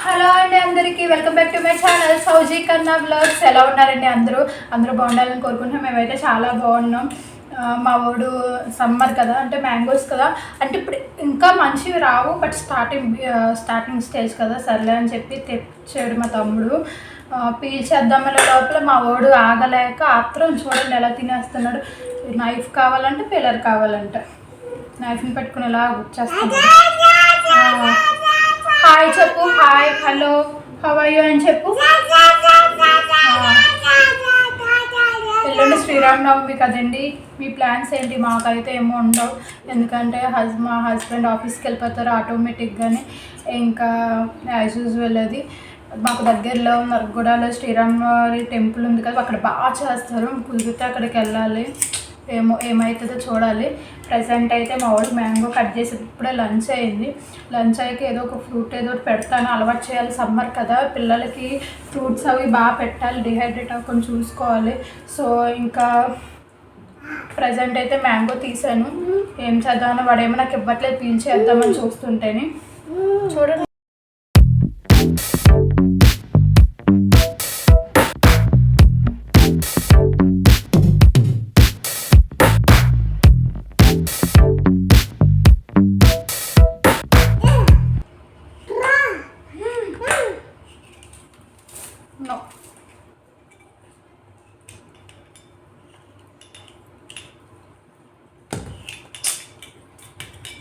Hello అండి అందరికీ welcome back to my channel. Sowji Kanna vlogs ఎలా ఉన్నారండి అందరూ? అందరూ బాగుండాలని కోరుకుంటున్నాం. మేమైతే చాలా బాగున్నాం. మా వాడు సమ్మర్ కదా అంటే మ్యాంగోస్ కదా. అంటే ఇప్పుడు ఇంకా మంచివి రావు బట్ స్టార్టింగ్ స్టార్టింగ్ స్టేజ్ కదా. సర్లే అని చెప్పి తెచ్చాడు మా తమ్ముడు. ఆ, పీల్చేద్దామనే లోపల మా వాడు ఆగలేక ఆత్రం చూడండి ఎలా తినేస్తున్నాడు. నైఫ్ కావాలంటే పిల్లర్ కావాలంట. నైఫ్ని పెట్టుకుని ఎలా వచ్చేస్తున్నాడు హాయ్ చెప్పు హాయ్ హలో హవ్ అని చెప్పు ఎల్లుండి శ్రీరామనవమి కదండి మీ ప్లాన్స్ ఏంటి? మాకైతే ఏమో ఉండవు. ఎందుకంటే హస్ మా హస్బెండ్ ఆఫీస్కి వెళ్ళిపోతారు ఆటోమేటిక్గానే ఇంకా యాజ్ యూజువల్ అది. మాకు దగ్గరలో నరగూడలో శ్రీరామవారి టెంపుల్ ఉంది కదా అక్కడ బాగా చేస్తారు. కుదిరితే అక్కడికి వెళ్ళాలి. ఏమో ఏమవుతుందో చూడాలి. ప్రజెంట్ అయితే మా వాడు మ్యాంగో కట్ చేసి ఇప్పుడే లంచ్ అయింది. లంచ్ అయ్యాక ఏదో ఒక ఫ్రూట్ ఏదో ఒకటి పెడతాను. అలవాటు చేయాలి సమ్మర్ కదా. పిల్లలకి ఫ్రూట్స్ అవి బాగా పెట్టాలి. డిహైడ్రేట్ అవ్వకుండా చూసుకోవాలి. సో ఇంకా ప్రజెంట్ అయితే మ్యాంగో తీసాను ఏం చేద్దామని వాడేమో నాకు ఇవ్వట్లేదు. పీల్చేద్దామని చూస్తుంటేనే. చూడండి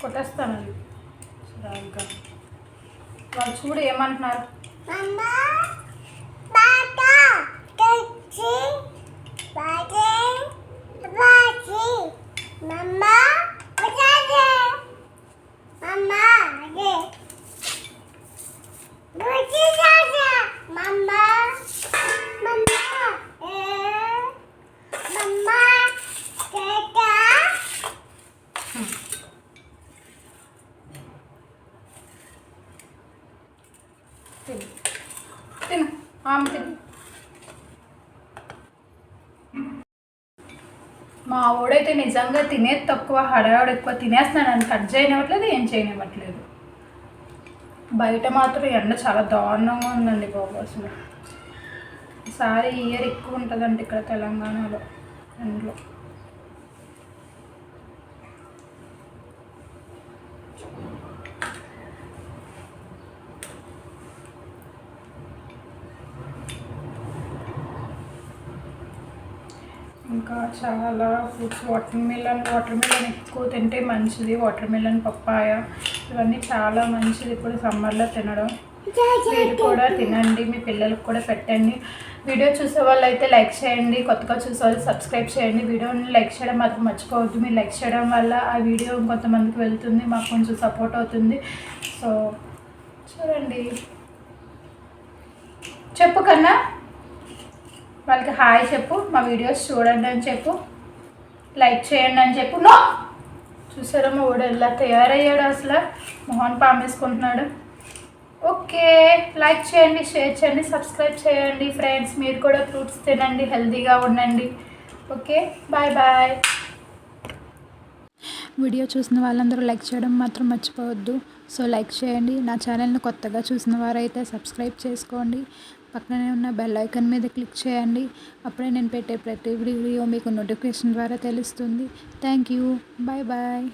కొట్టేస్తానండి ఇంకా. వాళ్ళు చూడు ఏమంటున్నారు. తిను. తిను. ఆమె తిను. మా వాడైతే నిజంగా తినేది తక్కువ హడావిడ ఎక్కువ తినేస్తున్నాడు. అని కట్ చేయనివ్వట్లేదు ఏం చేయనివ్వట్లేదు. బయట మాత్రం ఎండ చాలా దారుణంగా ఉందండి బాబు అసలు. ఈసారి ఇయర్ ఎక్కువ ఉంటుందండి ఇక్కడ తెలంగాణలో ఎండలో. ఇంకా చాలా fruits watermelon watermelon ఎక్కువ తింటే మంచిది. వాటర్ మిలన్ పప్పాయ ఇవన్నీ చాలా మంచిది ఇప్పుడు సమ్మర్లో తినడం. మీరు కూడా తినండి మీ పిల్లలకు కూడా పెట్టండి. వీడియో చూసే వాళ్ళు అయితే లైక్ చేయండి కొత్తగా చూసే వాళ్ళు సబ్స్క్రైబ్ చేయండి. వీడియోని లైక్ చేయడం మాత్రం మర్చిపోవద్దు. మీరు లైక్ చేయడం వల్ల ఆ వీడియో కొంతమందికి వెళ్తుంది మాకు కొంచెం సపోర్ట్ అవుతుంది. సో చూడండి. చెప్పు కన్నా. వాళ్ళకి హాయ్ చెప్పు మా వీడియోస్ చూడండి అని చెప్పు లైక్ చేయండి అని చెప్పు. నో! చూసారా మా వాడు ఎలా తయారయ్యాడు అసలు? మొహన్ పామేసుకుంటున్నాడు. ఓకే లైక్ చేయండి షేర్ చేయండి సబ్స్క్రైబ్ చేయండి ఫ్రెండ్స్. మీరు కూడా ఫ్రూట్స్ తినండి హెల్తీగా ఉండండి. Okay bye bye. వీడియో చూసిన వాళ్ళందరూ లైక్ చేయడం మాత్రం మర్చిపోవద్దు. సో లైక్ చేయండి. నా ఛానల్ని కొత్తగా చూసిన వారైతే సబ్స్క్రైబ్ చేసుకోండి. పక్కనే ఉన్న బెల్ ఐకాన్ మీద క్లిక్ చేయండి. అప్పుడే నేను పెట్టే ప్రతి వీడియో మీకు నోటిఫికేషన్ ద్వారా తెలుస్తుంది. Thank you bye bye